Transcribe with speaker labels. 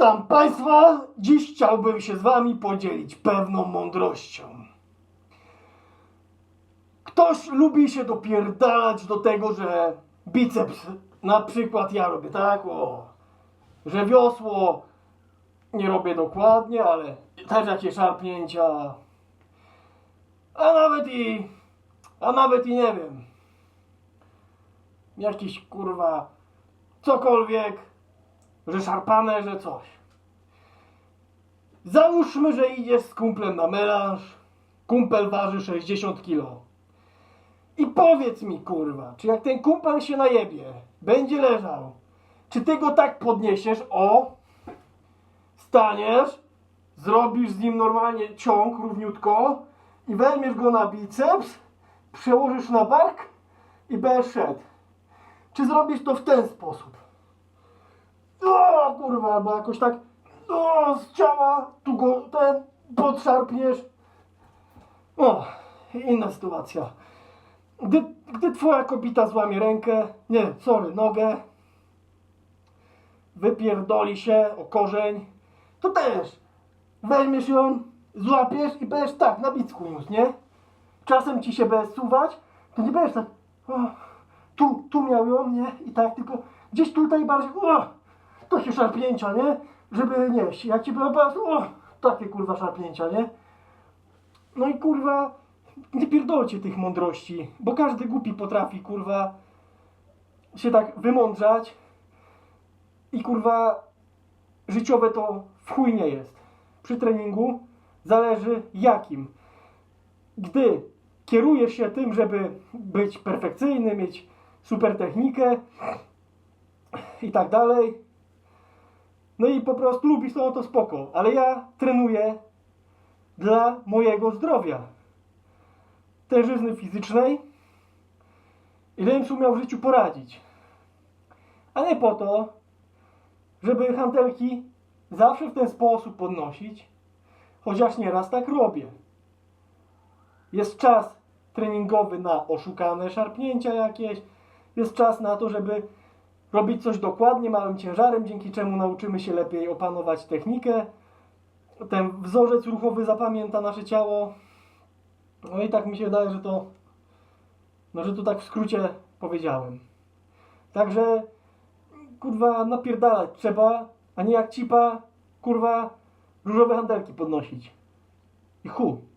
Speaker 1: Witam Państwa. Dziś chciałbym się z Wami podzielić pewną mądrością. Ktoś lubi się dopierdalać do tego, że biceps, na przykład ja robię tak, o, że wiosło nie robię dokładnie, ale też jakieś szarpnięcia, a nawet i, a nawet i nie wiem, jakiś kurwa, cokolwiek, że szarpane, że coś. Załóżmy, że idziesz z kumplem na melanż, kumpel waży 60 kg. I powiedz mi, kurwa, czy jak ten kumpel się najebie, będzie leżał, czy ty go tak podniesiesz, o, staniesz, zrobisz z nim normalnie ciąg równiutko i weźmiesz go na biceps, przełożysz na bark i będziesz szedł. Czy zrobisz to w ten sposób? O kurwa, albo jakoś tak o, z ciała, tu go ten podszarpniesz. O, inna sytuacja. Gdy, gdy twoja kobita złamie rękę, nie, sorry, nogę, wypierdoli się o korzeń, to też weźmiesz ją, złapiesz i będziesz tak, na bicku już, nie? Czasem ci się będzie suwać, to nie będziesz tak, o, tu, tu miał ją, nie? I tak, tylko gdzieś tutaj bardziej, o, takie szarpnięcia, nie? Żeby nieść. Jak ci było pas, o, takie kurwa szarpnięcia, nie? No i kurwa, nie pierdolcie tych mądrości, bo każdy głupi potrafi, kurwa, się tak wymądrzać i kurwa, życiowe to w chuj nie jest. Przy treningu zależy jakim. Gdy kierujesz się tym, żeby być perfekcyjny, mieć super technikę i tak dalej, no i po prostu lubisz to, no to spoko. Ale ja trenuję dla mojego zdrowia. Tężyzny fizycznej i żebym sobie umiał w życiu poradzić. A nie po to, żeby hantelki zawsze w ten sposób podnosić, chociaż nieraz tak robię. Jest czas treningowy na oszukane szarpnięcia jakieś, jest czas na to, żeby robić coś dokładnie małym ciężarem, dzięki czemu nauczymy się lepiej opanować technikę. Ten wzorzec ruchowy zapamięta nasze ciało. No i tak mi się wydaje, że to, no że to tak w skrócie powiedziałem. Także, kurwa, napierdalać trzeba, a nie jak cipa, kurwa, różowe handelki podnosić. I chuj.